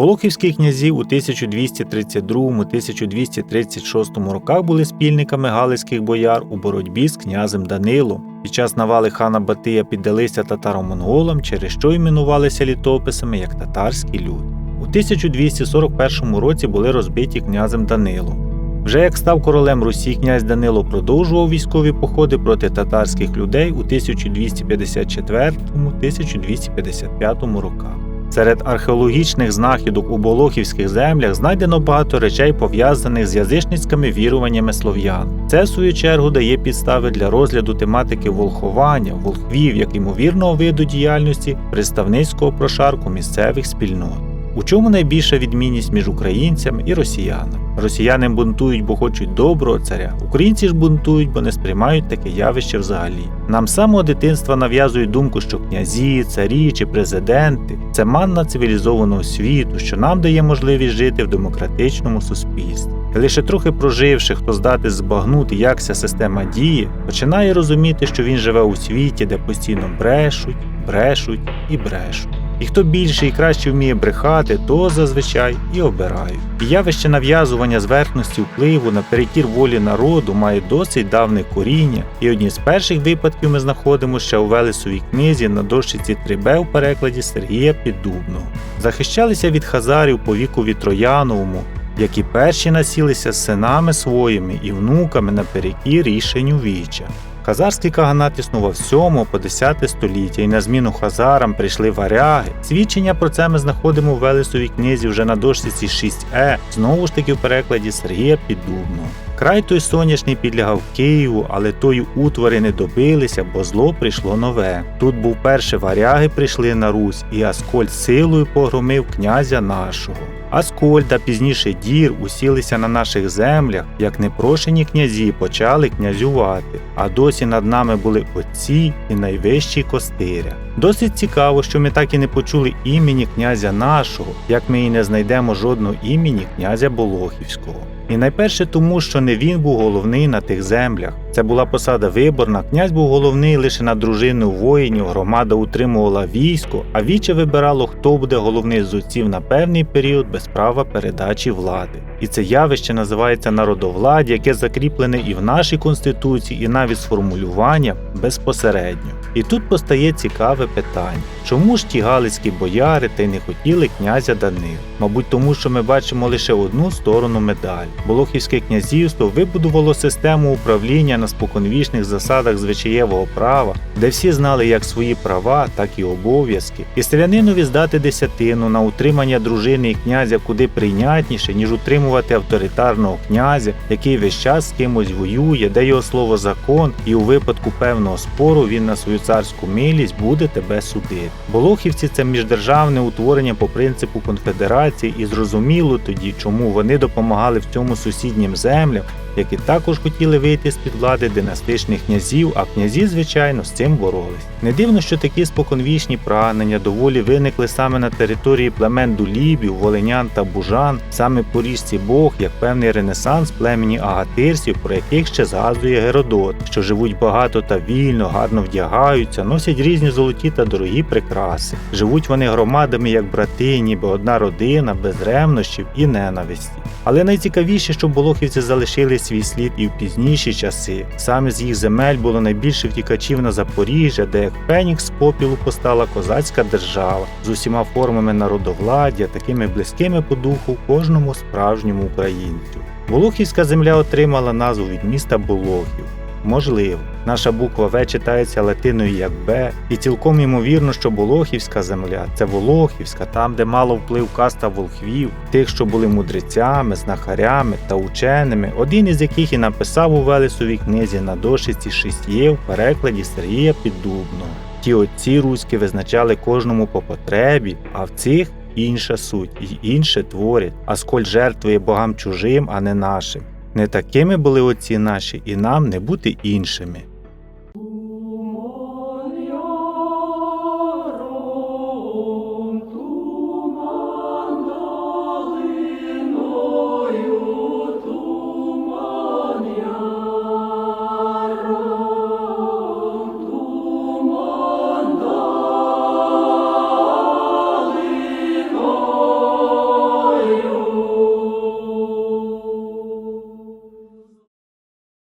Болохівські князі у 1232-1236 роках були спільниками галицьких бояр у боротьбі з князем Данилом. Під час навали хана Батия піддалися татаро-монголам, через що іменувалися літописами як татарський люд. У 1241 році були розбиті князем Данилом. Вже як став королем Русі, князь Данило продовжував військові походи проти татарських людей у 1254-1255 роках. Серед археологічних знахідок у Болохівських землях знайдено багато речей, пов'язаних з язичницькими віруваннями слов'ян. Це, в свою чергу, дає підстави для розгляду тематики волховання, волхвів як ймовірного виду діяльності представницького прошарку місцевих спільнот. У чому найбільша відмінність між українцями і росіянами? Росіяни бунтують, бо хочуть доброго царя. Українці ж бунтують, бо не сприймають таке явище взагалі. Нам самого дитинства нав'язують думку, що князі, царі чи президенти це манна цивілізованого світу, що нам дає можливість жити в демократичному суспільстві. І лише трохи проживши, хто здатний збагнути, як ця система діє, починає розуміти, що він живе у світі, де постійно брешуть, брешуть і брешуть. І хто більше і краще вміє брехати, то зазвичай і обирають. Явище нав'язування зверхності впливу на перекір волі народу має досить давне коріння, і одні з перших випадків ми знаходимо ще у Велесовій книзі на дощиці 3Б у перекладі Сергія Піддубного. Захищалися від хазарів по вікові Трояновому, які перші насілися синами своїми і внуками наперекір рішенню віча. Хазарський каганат існував 7 по 10 століття, і на зміну хазарам прийшли варяги. Свідчення про це ми знаходимо в Велесовій книзі вже на дошці 6Е, знову ж таки в перекладі Сергія Піддубного. Край той сонячний підлягав Києву, але тої утвори не добилися, бо зло прийшло нове. Тут був перше варяги прийшли на Русь, і Аскольд силою погромив князя нашого. Аскольд, а пізніше дір усілися на наших землях, як непрошені князі почали князювати, а досі над нами були отці і найвищий костиря. Досить цікаво, що ми так і не почули імені князя нашого, як ми і не знайдемо жодного імені князя Болохівського. І найперше тому, що не він був головний на тих землях. Це була посада виборна. Князь був головний лише на дружину воїнів, громада утримувала військо, а віче вибирало, хто буде головний з отців на певний період без права передачі влади. І це явище називається народовладдя, яке закріплене і в нашій конституції, і навіть з формулюванням безпосередньо. І тут постає цікаве питання: чому ж ті галицькі бояри та й не хотіли князя Данила? Мабуть, тому що ми бачимо лише одну сторону медалі. Болохівське князівство вибудувало систему управління на споконвічних засадах звичаєвого права, де всі знали як свої права, так і обов'язки, і селянинові здати десятину на утримання дружини і князя куди прийнятніше, ніж утримувати авторитарного князя, який весь час з кимось воює, де його слово закон, і у випадку певного спору він на свою царську милість буде тебе судити. Болохівці це міждержавне утворення по принципу конфедерації, і зрозуміло тоді, чому вони допомагали в цьому сусіднім землям, які також хотіли вийти з під влади династичних князів, а князі, звичайно, з цим боролись. Не дивно, що такі споконвічні прагнення доволі виникли саме на території племен Дулібів, Волинян та Бужан, саме по річці Бог, як певний ренесанс племені агатирсів, про яких ще згадує Геродот, що живуть багато та вільно, гарно вдягаються, носять різні золоті та дорогі прикраси. Живуть вони громадами як брати, ніби одна родина, без ревнощів і ненависті. Але найцікавіше, що болохівці залишили свій слід і в пізніші часи. Саме з їх земель було найбільше втікачів на Запоріжжя, де як фенікс попілу постала козацька держава з усіма формами народовладдя, такими близькими по духу кожному справжньому українцю. Болохівська земля отримала назву від міста Болохів. Можливо, наша буква В читається латиною як Б, і цілком ймовірно, що Болохівська земля це Волохівська, там, де мало вплив каста волхвів, тих, що були мудрецями, знахарями та ученими, один із яких і написав у Велесовій книзі на дошиці шістє в перекладі Сергія Піддубного. Ті отці руські визначали кожному по потребі, а в цих інша суть, і інше творять, а сколь жертвує богам чужим, а не нашим. Не такими були отці наші, і нам не бути іншими.